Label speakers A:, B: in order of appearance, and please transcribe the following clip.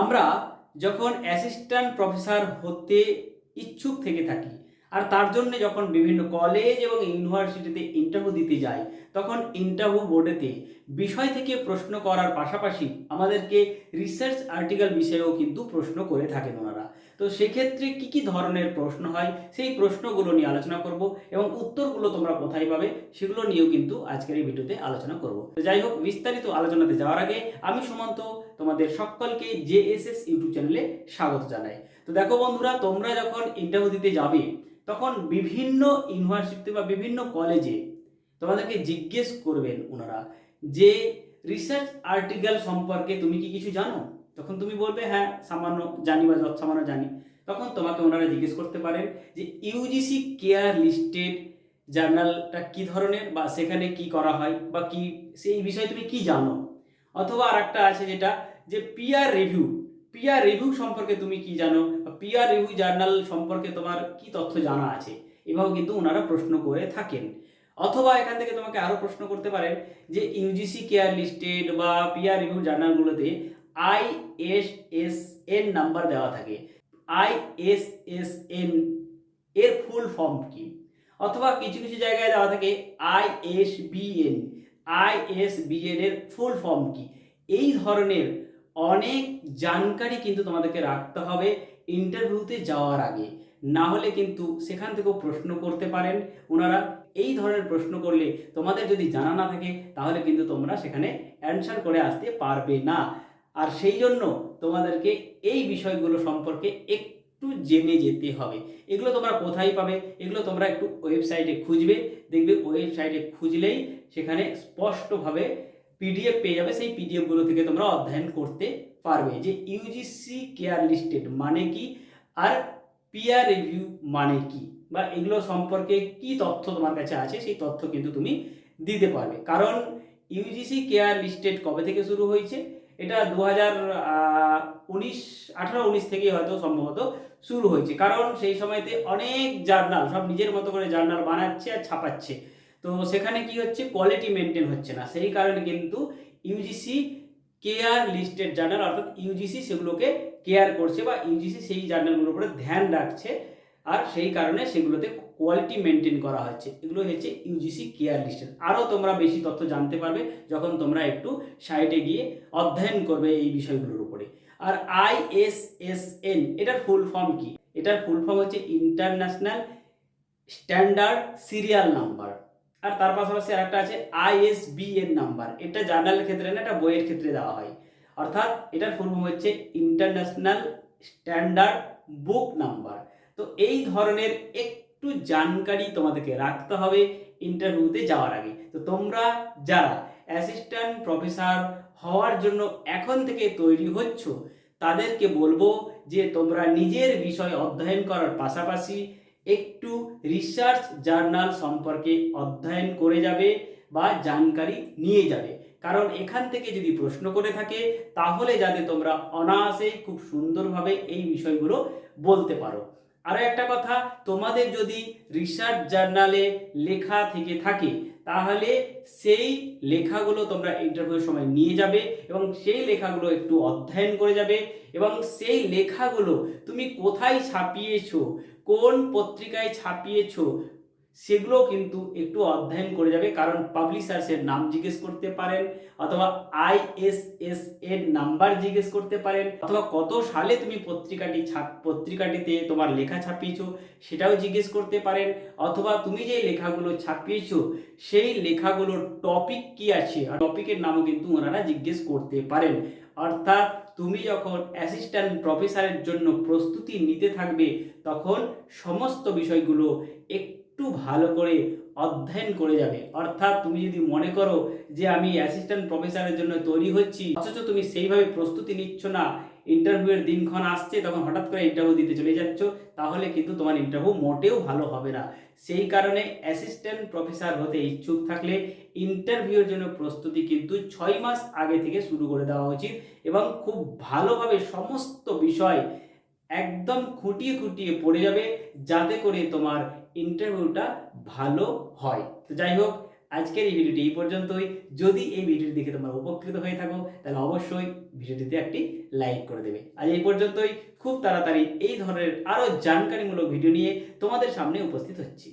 A: আমরা যখন assistant professor হতে ইচ্ছুক থেকে থাকি, আর তার জন্য যখন বিভিন্ন কলেজ এবং ইউনিভার্সিটিতে ইন্টারভিউ দিতে যাই, তখন ইন্টারভিউ বোর্ডেতে বিষয় থেকে প্রশ্ন করার পাশাপাশি আমাদেরকে রিসার্চ আর্টিকেল বিষয়েও কিন্তু প্রশ্ন করে থাকেন ওনারা। তো সেক্ষেত্রে কি কি ধরনের প্রশ্ন হয়? সেই প্রশ্নগুলো নিয়ে আলোচনা করব এবং উত্তরগুলো তোমরা কোথায় পাবে সেগুলো নিয়েও কিন্তু আজকের এই ভিডিওতে আলোচনা করব। তো যাই হোক, বিস্তারিত আলোচনাতে যাওয়ার আগে আমি সুমন্ত, তোমাদের সকলকে জেএসএস ইউটিউব চ্যানেলে স্বাগত জানাই। তো দেখো বন্ধুরা, তোমরা যখন ইন্টারভিউ দিতে যাবে, তখন বিভিন্ন ইউনিভার্সিটি বা বিভিন্ন কলেজে তোমাদেরকে জিজ্ঞেস করবেন ওনারা যে রিসার্চ আর্টিকেল সম্পর্কে তুমি কি কিছু জানো? তখন তুমি বলবে হ্যাঁ সামান্য জানি বা যত সামান্য জানি। তখন তোমাকে ওনারা জিজ্ঞেস করতে পারেন যে, ইউজিসি কেয়ার লিস্টেড জার্নালটা কি ধরনের বা সেখানে কি করা হয় বা কি, সেই বিষয়ে তুমি কি জানো? অথবা আর একটা আছে যেটা, যে পিয়ার রিভিউ পিয়ার রিভিউ সম্পর্কে তুমি কি জানো? পিয়ার রিভিউ জার্নাল সম্পর্কে তোমার কি তথ্য জানা আছে? এভাবে কিন্তু ওনারা প্রশ্ন করে থাকেন। অথবা এখান থেকে তোমাকে আরও প্রশ্ন করতে পারেন যে, ইউজিসি কেয়ার লিস্টেড বা peer review জার্নালগুলোতে I S S N number দেওয়া থাকে। আই এস এস এন এর ফুল ফর্ম কি? অথবা কিছু কিছু জায়গায় দেওয়া থাকে I S B N I S B N এর ফুল ফর্ম কি? এই ধরনের অনেক জানকারি কিন্তু তোমাদেরকে রাখতে হবে ইন্টারভিউতে যাওয়ার আগে। না হলে কিন্তু সেখান থেকেও প্রশ্ন করতে পারেন। ওনারা এই ধরনের প্রশ্ন করলে তোমাদের যদি জানা না থাকে, তাহলে কিন্তু তোমরা সেখানে অ্যান্সার করে আসতে পারবে না। আর সেই জন্য তোমাদেরকে এই বিষয়গুলো সম্পর্কে একটু জেনে যেতে হবে। এগুলো তোমরা কোথায় পাবে? এগুলো তোমরা একটু ওয়েবসাইটে খুঁজবে। দেখবে ওয়েবসাইটে খুঁজলেই সেখানে স্পষ্টভাবে পিডিএফ পেয়ে যাবে। সেই পিডিএফগুলো থেকে তোমরা অধ্যয়ন করতে পারবে। যে ইউজিসি কেয়ার লিস্টেড মানে কি? আর পিয়ার রিভিউ মানে কি? বা এগুলো সম্পর্কে কি তথ্য তোমার কাছে আছে? সেই তথ্য কিন্তু তুমি দিতে পারবে। কারণ ইউজিসি কেয়ার লিস্টেড কবে থেকে শুরু হয়েছে? এটা দু হাজার উনিশ, আঠারো, উনিশ থেকেই হয়তো সম্ভবত শুরু হয়েছে। কারণ সেই সময়তে অনেক জার্নাল, সব নিজের মতো করে জার্নাল বানাচ্ছে আর ছাপাচ্ছে। তো সেখানে কি হচ্ছে? কোয়ালিটি মেনটেন হচ্ছে না। সেই কারণে কিন্তু ইউজিসি কেয়ার লিস্টেড জার্নাল, অর্থাৎ ইউজিসি সেগুলোকে কেয়ার করছে বা ইউজিসি সেই জার্নালগুলোর উপরে ধ্যান রাখছে। আর সেই কারণে সেগুলোতে কোয়ালিটি মেনটেন করা হচ্ছে এগুলো হচ্ছে ইউজিসি কেয়ার লিস্টেড আরও তোমরা বেশি তথ্য জানতে পারবে যখন তোমরা একটু সাইডে গিয়ে অধ্যয়ন করবে এই বিষয়গুলোর উপরে। আর আইএসএসএন এটার ফুল ফর্ম কি? এটার ফুল ফর্ম হচ্ছে ইন্টারন্যাশনাল স্ট্যান্ডার্ড সিরিয়াল নাম্বার আর তার পাশাপাশি আরেকটা আছে আইএসবিএন নাম্বার এটা জার্নালের ক্ষেত্রে না, এটা বইয়ের ক্ষেত্রে দেওয়া হয়। অর্থাৎ এটার ফুল ফর্ম হচ্ছে ইন্টারন্যাশনাল স্ট্যান্ডার্ড বুক নাম্বার তো এই ধরনের একটু জানকারি তোমাদেরকে রাখতে হবে ইন্টারভিউতে যাওয়ার আগে। তো তোমরা যারা অ্যাসিস্ট্যান্ট প্রফেসর হওয়ার জন্য এখন থেকে তৈরি হচ্ছ, তাদেরকে বলব যে তোমরা নিজের বিষয় অধ্যয়ন করার পাশাপাশি একটু রিসার্চ জার্নাল সম্পর্কে অধ্যয়ন করে যাবে বা জানকারি নিয়ে যাবে। কারণ এখান থেকে যদি প্রশ্ন করে থাকে, তাহলে যাতে তোমরা অনায়াসে খুব সুন্দরভাবে এই বিষয়গুলো বলতে পারো। আরও একটা কথা, তোমাদের যদি রিসার্চ জার্নালে লেখা থেকে থাকে, তাহলে সেই লেখাগুলো তোমরা ইন্টারভিউর সময় নিয়ে যাবে এবং সেই লেখাগুলো একটু অধ্যয়ন করে যাবে এবং সেই লেখাগুলো তুমি কোথায় ছাপিয়েছো, কোন পত্রিকায় ছাপিয়েছো সেগুলো কিন্তু একটু অধ্যয়ন করে যাবে। কারণ পাবলিশার্সের নাম জিজ্ঞেস করতে পারেন, অথবা আইএসএস এর নাম্বার জিজ্ঞেস করতে পারেন, অথবা কত সালে তুমি পত্রিকাটি ছাপ, পত্রিকাটিতে তোমার লেখা ছাপিয়েছো সেটাও জিজ্ঞেস করতে পারেন, অথবা তুমি যে লেখাগুলো ছাপিয়েছো সেই লেখাগুলোর টপিক কি আছে? আর টপিকের নামও কিন্তু ওনারা জিজ্ঞেস করতে পারেন। অর্থাৎ তুমি যখন অ্যাসিস্ট্যান্ট প্রফেসরের জন্য প্রস্তুতি নিতে থাকবে, তখন সমস্ত বিষয়গুলো একটু ভালো করে অধ্যয়ন করে যাবে। অর্থাৎ তুমি যদি মনে করো যে আমি অ্যাসিস্ট্যান্ট প্রফেসরের জন্য তৈরি হচ্ছি, অথচ তুমি সেইভাবে প্রস্তুতি নিচ্ছ না ইন্টারভিউয়ের দিনক্ষণ আসছে, তখন হঠাৎ করে ইন্টারভিউ দিতে চলে যাচ্ছ, তাহলে কিন্তু তোমার ইন্টারভিউ মোটেও ভালো হবে না। সেই কারণে অ্যাসিস্ট্যান্ট প্রফেসর হতে ইচ্ছুক থাকলে ইন্টারভিউর জন্য প্রস্তুতি কিন্তু ছয় মাস আগে থেকে শুরু করে দেওয়া উচিত এবং খুব ভালোভাবে সমস্ত বিষয় একদম খুঁটিয়ে খুঁটিয়ে পড়ে যাবে যাতে করে তোমার ইন্টারভিউটা ভালো হয়। তো যাই হোক, আজকের এই ভিডিওটি এই পর্যন্তই। যদি এই ভিডিওটি দেখে তোমরা উপকৃত হয়ে থাকো, তাহলে অবশ্যই ভিডিওটিতে একটি লাইক করে দেবে। আজ এই পর্যন্তই। খুব তাড়াতাড়ি এই ধরনের আরও জানকারিমূলক ভিডিও নিয়ে তোমাদের সামনে উপস্থিত হচ্ছি।